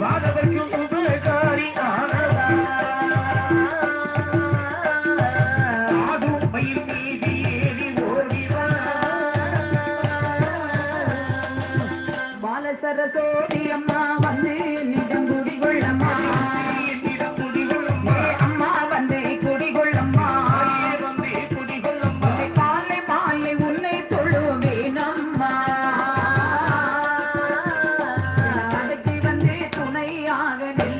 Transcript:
Vada, vai que eu சோதி அம்மா வந்து நிதம் குடிகொள்ளம்மா. அம்மா வந்து குடிகொள்ளம்மா. காலை மாலை உன்னை வந்து துணையாக நில்லம்மா